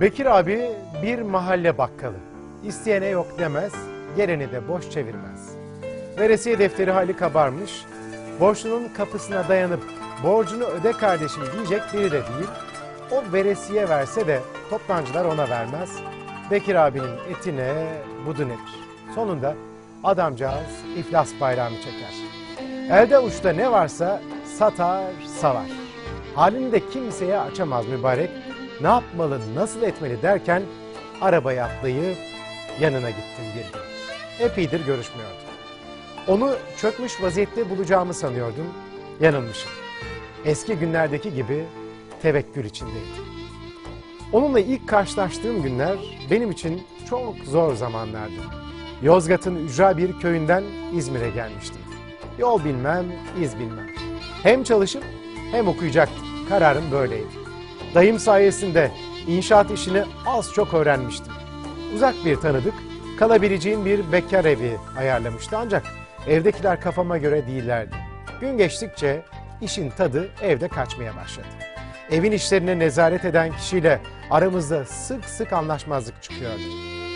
Bekir abi bir mahalle bakkalı. İsteyene yok demez, geleni de boş çevirmez. Veresiye defteri hali kabarmış, borçlunun kapısına dayanıp borcunu öde kardeşim diyecek biri de değil. O veresiye verse de toptancılar ona vermez. Bekir abinin etine budu nedir? Sonunda adamcağız iflas bayrağını çeker. Elde uçta ne varsa satar savar. Halini de kimseye açamaz mübarek. Ne yapmalı, nasıl etmeli derken arabaya atlayıp yanına gittim bir gün. Epeydir görüşmüyordum. Onu çökmüş vaziyette bulacağımı sanıyordum. Yanılmışım. Eski günlerdeki gibi tevekkül içindeydim. Onunla ilk karşılaştığım günler benim için çok zor zamanlardı. Yozgat'ın ücra bir köyünden İzmir'e gelmiştim. Yol bilmem, iz bilmem. Hem çalışıp hem okuyacaktım. Kararım böyleydi. Dayım sayesinde inşaat işini az çok öğrenmiştim. Uzak bir tanıdık, kalabileceğim bir bekar evi ayarlamıştı ancak evdekiler kafama göre değillerdi. Gün geçtikçe işin tadı evde kaçmaya başladı. Evin işlerine nezaret eden kişiyle aramızda sık sık anlaşmazlık çıkıyordu.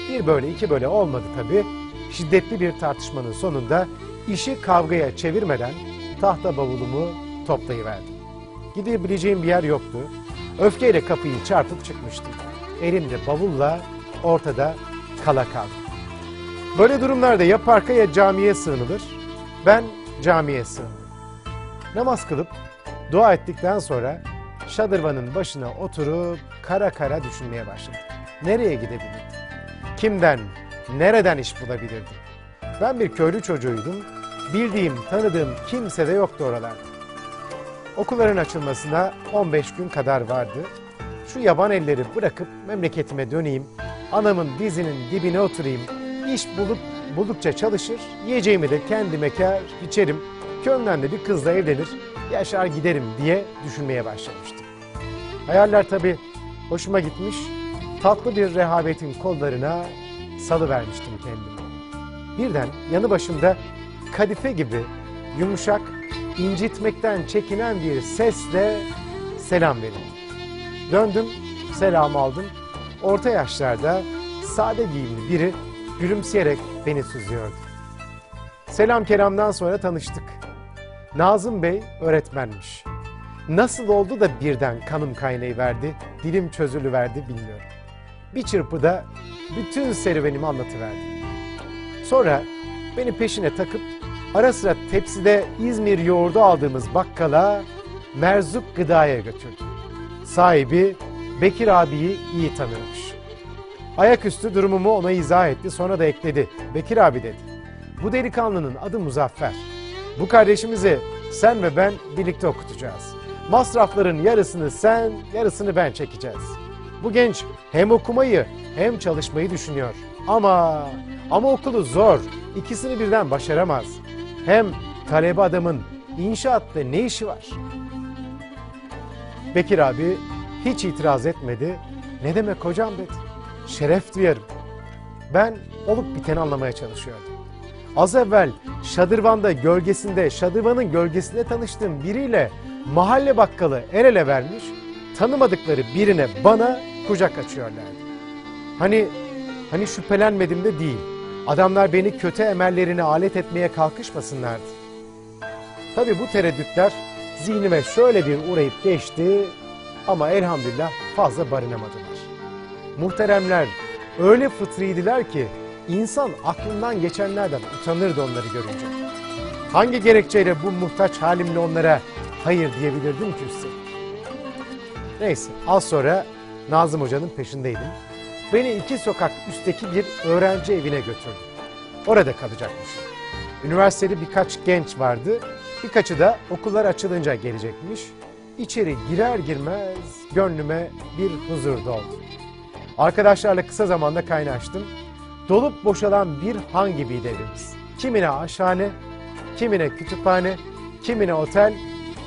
Bir böyle iki böyle olmadı tabii. Şiddetli bir tartışmanın sonunda işi kavgaya çevirmeden tahta bavulumu toplayıverdim. Gidebileceğim bir yer yoktu. Öfkeyle kapıyı çarpıp çıkmıştım. Elimde bavulla ortada kala kaldım. Böyle durumlarda ya parka ya camiye sığınılır. Ben camiye sığındım. Namaz kılıp dua ettikten sonra şadırvanın başına oturup kara kara düşünmeye başladım. Nereye gidebilirdim? Kimden, nereden iş bulabilirdim? Ben bir köylü çocuğuydum. Bildiğim, tanıdığım kimse de yoktu oralarda. Okulların açılmasına 15 gün kadar vardı. Şu yaban elleri bırakıp memleketime döneyim, anamın dizinin dibine oturayım, iş bulup buldukça çalışır, yiyeceğimi de kendime kâr, içerim, köyümden de bir kızla evlenir, yaşar giderim diye düşünmeye başlamıştım. Hayaller tabii hoşuma gitmiş, tatlı bir rehavetin kollarına salıvermiştim kendimi. Birden yanı başımda kadife gibi yumuşak, incitmekten çekinen bir sesle selam verildi. Döndüm, selam aldım. Orta yaşlarda sade giyimli biri gülümseyerek beni süzüyordu. Selam kelamdan sonra tanıştık. Nazım Bey öğretmenmiş. Nasıl oldu da birden kanım kaynayıverdi, dilim çözülüverdi bilmiyorum. Bir çırpıda bütün serüvenimi anlatıverdi. Sonra beni peşine takıp ara sıra tepside İzmir yoğurdu aldığımız bakkala Merzuk Gıda'ya götürdü. Sahibi Bekir abiyi iyi tanırmış. Ayaküstü durumumu ona izah etti sonra da ekledi. Bekir abi dedi. Bu delikanlının adı Muzaffer. Bu kardeşimizi sen ve ben birlikte okutacağız. Masrafların yarısını sen, yarısını ben çekeceğiz. Bu genç hem okumayı hem çalışmayı düşünüyor. Ama ama okulu zor. İkisini birden başaramaz. Hem talebe adamın inşaatta ne işi var? Bekir abi hiç itiraz etmedi. Ne demek hocam dedi. Şeref duyarım. Ben olup biteni anlamaya çalışıyordum. Az evvel Şadırvan'da gölgesinde, Şadırvan'ın gölgesinde tanıştığım biriyle mahalle bakkalı el ele vermiş, tanımadıkları birine bana kucak açıyorlardı. Hani hani şüphelenmedim de değil. Adamlar beni kötü emellerine alet etmeye kalkışmasınlardı. Tabii bu tereddütler zihnime şöyle bir uğrayıp geçti ama elhamdülillah fazla barınamadılar. Muhteremler öyle fıtriydiler ki insan aklından geçenlerden utanırdı onları görünce. Hangi gerekçeyle bu muhtaç halimle onlara hayır diyebilirdim ki üstelik? Neyse az sonra Nazım Hoca'nın peşindeydim. Beni iki sokak üstteki bir öğrenci evine götürdü. Orada kalacakmışım. Üniversiteli birkaç genç vardı. Birkaçı da okullar açılınca gelecekmiş. İçeri girer girmez gönlüme bir huzur doldu. Arkadaşlarla kısa zamanda kaynaştım. Dolup boşalan bir han gibiydi evimiz. Kimine aşhane, kimine kütüphane, kimine otel,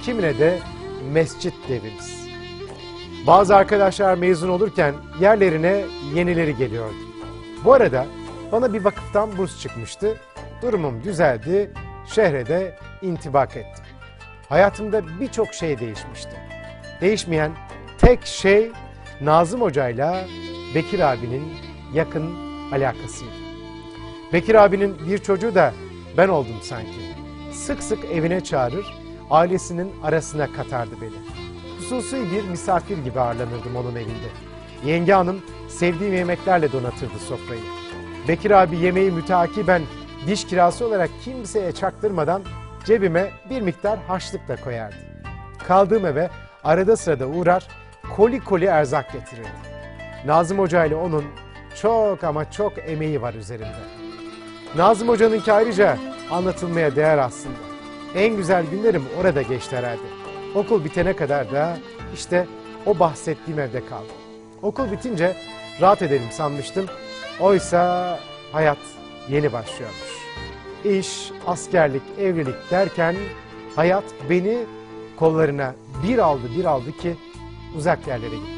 kimine de mescit evimiz. Bazı arkadaşlar mezun olurken yerlerine yenileri geliyordu. Bu arada bana bir vakıftan burs çıkmıştı. Durumum düzeldi, şehre de intibak ettim. Hayatımda birçok şey değişmişti. Değişmeyen tek şey Nazım Hoca'yla Bekir abinin yakın alakasıydı. Bekir abinin bir çocuğu da ben oldum sanki. Sık sık evine çağırır, ailesinin arasına katardı beni. Hususi bir misafir gibi ağırlanırdım onun evinde. Yenge hanım sevdiğim yemeklerle donatırdı sofrayı. Bekir abi yemeği müteakiben diş kirası olarak kimseye çaktırmadan cebime bir miktar harçlık da koyardı. Kaldığım eve arada sırada uğrar, koli koli erzak getirirdi. Nazım Hoca ile onun çok ama çok emeği var üzerimde. Nazım Hoca'nınki ayrıca anlatılmaya değer aslında. En güzel günlerim orada geçti herhalde. Okul bitene kadar da işte o bahsettiğim evde kaldım. Okul bitince rahat edelim sanmıştım. Oysa hayat yeni başlıyormuş. İş, askerlik, evlilik derken hayat beni kollarına bir aldı bir aldı ki uzak yerlere gittim.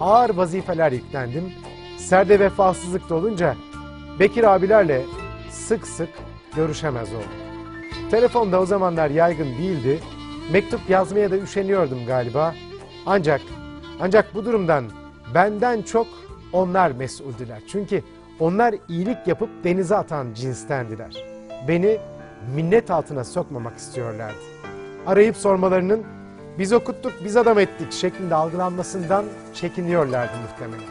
Ağır vazifeler yüklendim. Serde vefasızlık da olunca Bekir abilerle sık sık görüşemez oldum. Telefonda o zamanlar yaygın değildi. Mektup yazmaya da üşeniyordum galiba. Ancak ancak bu durumdan benden çok onlar mesuldüler. Çünkü onlar iyilik yapıp denize atan cinstendiler. Beni minnet altına sokmamak istiyorlardı. Arayıp sormalarının biz okuttuk, biz adam ettik şeklinde algılanmasından çekiniyorlardı muhtemelen.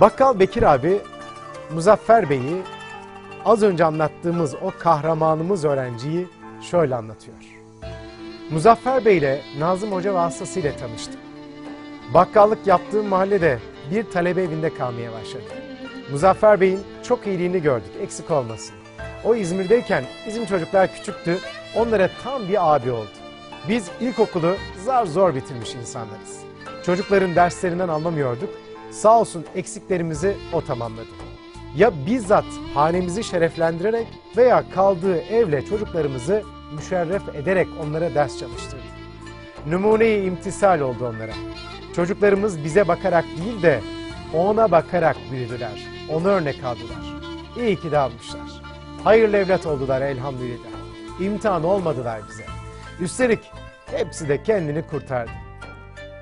Bakkal Bekir abi Muzaffer Bey'i az önce anlattığımız o kahramanımız öğrenciyi şöyle anlatıyor. Muzaffer Bey ile Nazım Hoca vasıtasıyla tanıştım. Bakkallık yaptığım mahallede bir talebe evinde kalmaya başladım. Muzaffer Bey'in çok iyiliğini gördük, eksik olmasın. O İzmir'deyken bizim çocuklar küçüktü, onlara tam bir abi oldu. Biz ilkokulu zar zor bitirmiş insanlarız. Çocukların derslerinden anlamıyorduk, sağ olsun eksiklerimizi o tamamladı. Ya bizzat hanemizi şereflendirerek veya kaldığı evle çocuklarımızı müşerref ederek onlara ders çalıştırdı. Numune-i imtisal oldu onlara. Çocuklarımız bize bakarak değil de ona bakarak büyüdüler. Onu örnek aldılar. İyi ki de almışlar. Hayırlı evlat oldular elhamdülillah. İmtihan olmadılar bize. Üstelik hepsi de kendini kurtardı.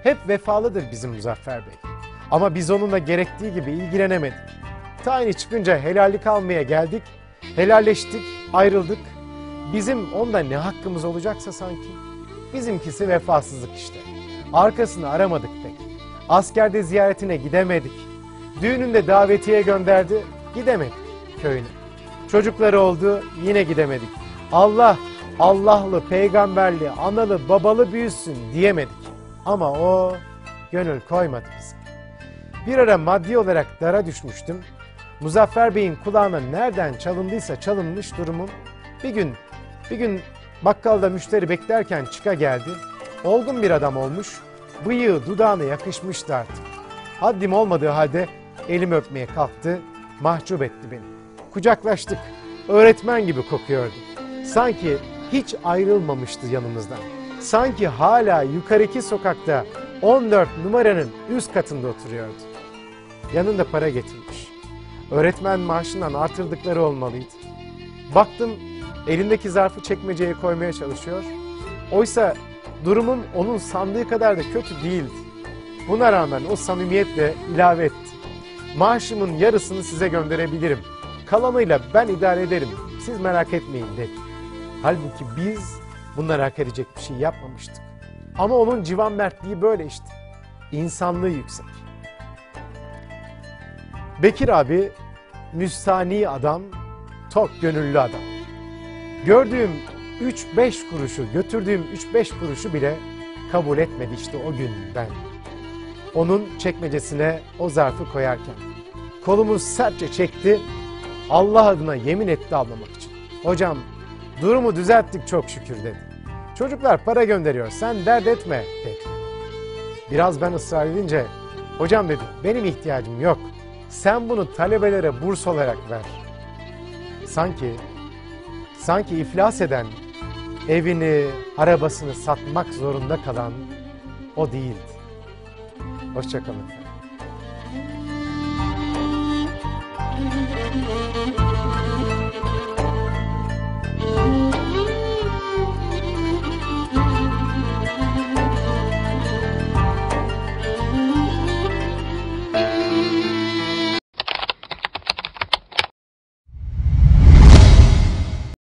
Hep vefalıdır bizim Muzaffer Bey. Ama biz onunla gerektiği gibi ilgilenemedik. Tayini çıkınca helallik almaya geldik. Helalleştik, ayrıldık. Bizim onda ne hakkımız olacaksa sanki. Bizimkisi vefasızlık işte. Arkasını aramadık pek. Askerde ziyaretine gidemedik. Düğününde davetiye gönderdi, gidemedik köyüne. Çocukları oldu, yine gidemedik. Allah, Allah'lı, peygamberli, analı, babalı büyüsün diyemedik. Ama o gönül koymadı bize. Bir ara maddi olarak dara düşmüştüm. Muzaffer Bey'in kulağına nereden çalındıysa çalınmış durumum. Bir gün, bir gün bakkalda müşteri beklerken çıka geldi. Olgun bir adam olmuş, bıyığı dudağına yakışmıştı artık. Haddim olmadığı halde elimi öpmeye kalktı, mahcup etti beni. Kucaklaştık, öğretmen gibi kokuyordu. Sanki hiç ayrılmamıştı yanımızdan. Sanki hala yukarıki sokakta 14 numaranın üst katında oturuyordu. Yanında para getirmiş. Öğretmen maaşından artırdıkları olmalıydı. Baktım elindeki zarfı çekmeceye koymaya çalışıyor. Oysa durumum onun sandığı kadar da kötü değildi. Buna rağmen o samimiyetle ilave etti. Maaşımın yarısını size gönderebilirim. Kalanıyla ben idare ederim. Siz merak etmeyin dedi. Halbuki biz bunları hak edecek bir şey yapmamıştık. Ama onun civan mertliği böyle işte. İnsanlığı yüksek. Bekir abi müstani adam, tok gönüllü adam. Gördüğüm 3-5 kuruşu, götürdüğüm 3-5 kuruşu bile kabul etmedi işte o gün ben. Onun çekmecesine o zarfı koyarken. Kolumu sertçe çekti, Allah adına yemin etti almamak için. Hocam durumu düzelttik çok şükür dedi. Çocuklar para gönderiyor sen dert etme dedi. Biraz ben ısrar edince hocam dedi benim ihtiyacım yok. Sen bunu talebelere burs olarak ver. Sanki sanki iflas eden, evini, arabasını satmak zorunda kalan o değildi. Hoşçakalın.